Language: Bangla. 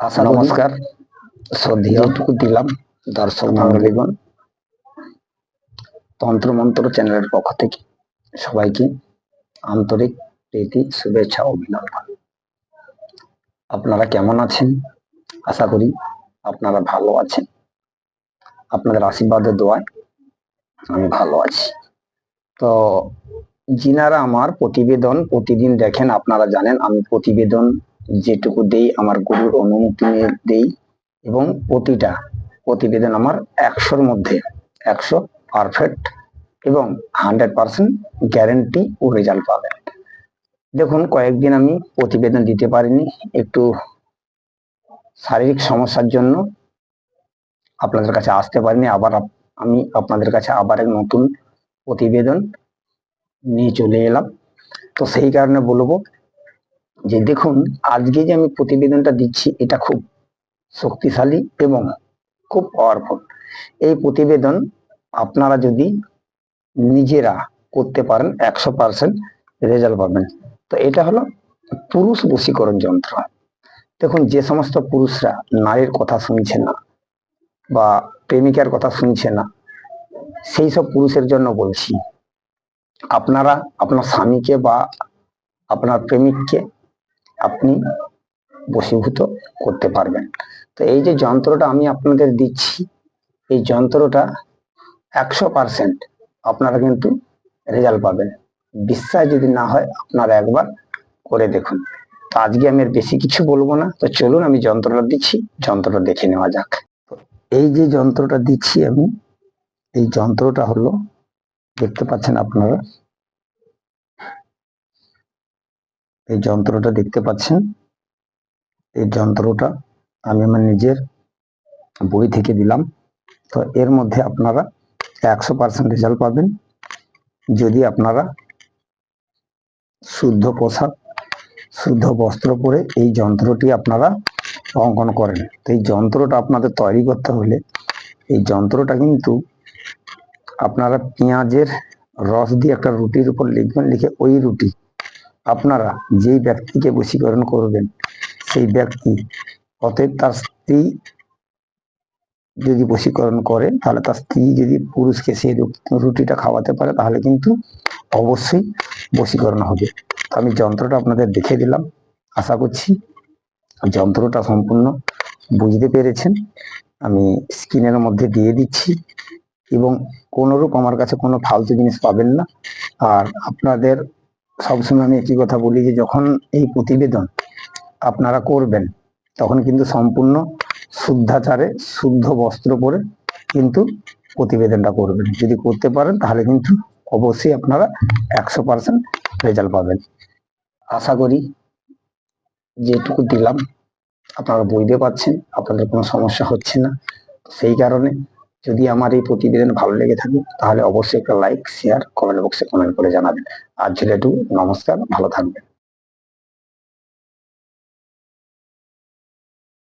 আশা নমস্কার। শ্রদ্ধেয়টুকু দিলাম দর্শক মন্ডলীগণ তন্ত্রমন্ত্র চ্যানেলের পক্ষ থেকে সবাইকে আন্তরিক প্রীতি শুভেচ্ছা অভিনন্দন। আপনারা কেমন আছেন? আশা করি আপনারা ভালো আছেন। আপনাদের আশীর্বাদের দোয়ায় আমি ভালো আছি। তো যিনারা আমার প্রতিবেদন প্রতিদিন দেখেন আপনারা জানেন আমি প্রতিবেদন যেটুকু দেই আমার গুরুর অনুমতি নিয়ে দেই এবং প্রতিটা প্রতিবেদন আমার একশোর মধ্যে, একশো পারফেক্ট এবং হান্ড্রেড পার্সেন্ট গ্যারেন্টি ও রেজাল্ট পাবেন দেখুন, কয়েকদিন আমি প্রতিবেদন দিতে পারিনি, একটু শারীরিক সমস্যার জন্য আপনাদের কাছে আসতে পারিনি, আবার আমি আপনাদের কাছে আবার এক নতুন প্রতিবেদন নিয়ে চলে এলাম। তো সেই কারণে বলব যে দেখুন, আজকে যে আমি প্রতিবেদনটা দিচ্ছি, এটা খুব শক্তিশালী এবং খুব পাওয়ারফুল এই প্রতিবেদন আপনারা যদি নিজেরা করতে পারেন একশো পার্সেন্ট রেজাল্ট পাবেন। তো এটা হলো পুরুষ বশীকরণ যন্ত্র। দেখুন, যে সমস্ত পুরুষরা নারীর কথা শুনছে না বা প্রেমিকার কথা শুনছে না, সেই সব পুরুষের জন্য বলছি, আপনারা আপনার স্বামীকে বা আপনার প্রেমিককে আপনি বশীভূত করতে পারবেন। তো এই যে যন্ত্রটা আমি আপনাদের দিচ্ছি, এই যন্ত্রটা একশো পার্সেন্ট আপনারা কিন্তু রেজাল্ট পাবেন। বিশ্বাস যদি না হয়, আপনারা একবার করে দেখুন। তো আজকে আমি আর বেশি কিছু বলব না। তো চলুন আমি যন্ত্রটা দিচ্ছি, যন্ত্রটা দেখে নেওয়া যাক। এই যে যন্ত্রটা দিচ্ছি আমি, এই যন্ত্রটা হলো, দেখতে পাচ্ছেন আপনারা এই যন্ত্রটা দেখতে পাচ্ছেন? এই যন্ত্রটা আমি আমার নিজের বই থেকে দিলাম। তো এর মধ্যে আপনারা একশো পার্সেন্ট রেজাল্ট পাবেন। যদি আপনারা শুদ্ধ পোশাক, শুদ্ধ বস্ত্র পরে এই যন্ত্রটি আপনারা অঙ্কন করেন। তো এই যন্ত্রটা আপনাদের তৈরি করতে হলে এই যন্ত্রটা কিন্তু আপনারা পেঁয়াজের রস দিয়ে একটা রুটির উপর লিখবেন, লিখে ওই রুটি আপনারা যেই ব্যক্তিকে বশীকরণ করবেন, সেই ব্যক্তি অতএব তার স্ত্রী যদি বশীকরণ করে, তাহলে তার স্ত্রী যদি পুরুষকে সেই রুটিটা খাওয়াতে পারে, তাহলে কিন্তু অবশ্যই বশীকরণ হবে। আমি যন্ত্রটা আপনাদের দেখে দিলাম। আশা করছি যন্ত্রটা সম্পূর্ণ বুঝতে পেরেছেন। আমি স্ক্রিনের মধ্যে দিয়ে দিচ্ছি এবং কোনোরূপ আমার কাছে কোনো ফালতু জিনিস পাবেন না। আর আপনাদের সবসময় আমি একই কথা বলি যে যখন এই প্রতিবেদন আপনারা করবেন, তখন কিন্তু সম্পূর্ণ শুদ্ধাচারে, শুদ্ধ বস্ত্র পরে কিন্তু প্রতিবেদনটা করবেন। যদি করতে পারেন, তাহলে কিন্তু অবশ্যই আপনারা একশো পার্সেন্ট রেজাল্ট পাবেন। আশা করি যেটুকু দিলাম, আপনারা বুঝতে পারছেন, আপনাদের কোনো সমস্যা হচ্ছে না। সেই কারণে যদি আমার এই প্রতিবেদন ভালো লেগে থাকে, তাহলে অবশ্যই একটা লাইক শেয়ার কমেন্ট বক্সে কমেন্ট করে জানাবেন। আর ঝিলেটু নমস্কার, ভালো থাকবেন।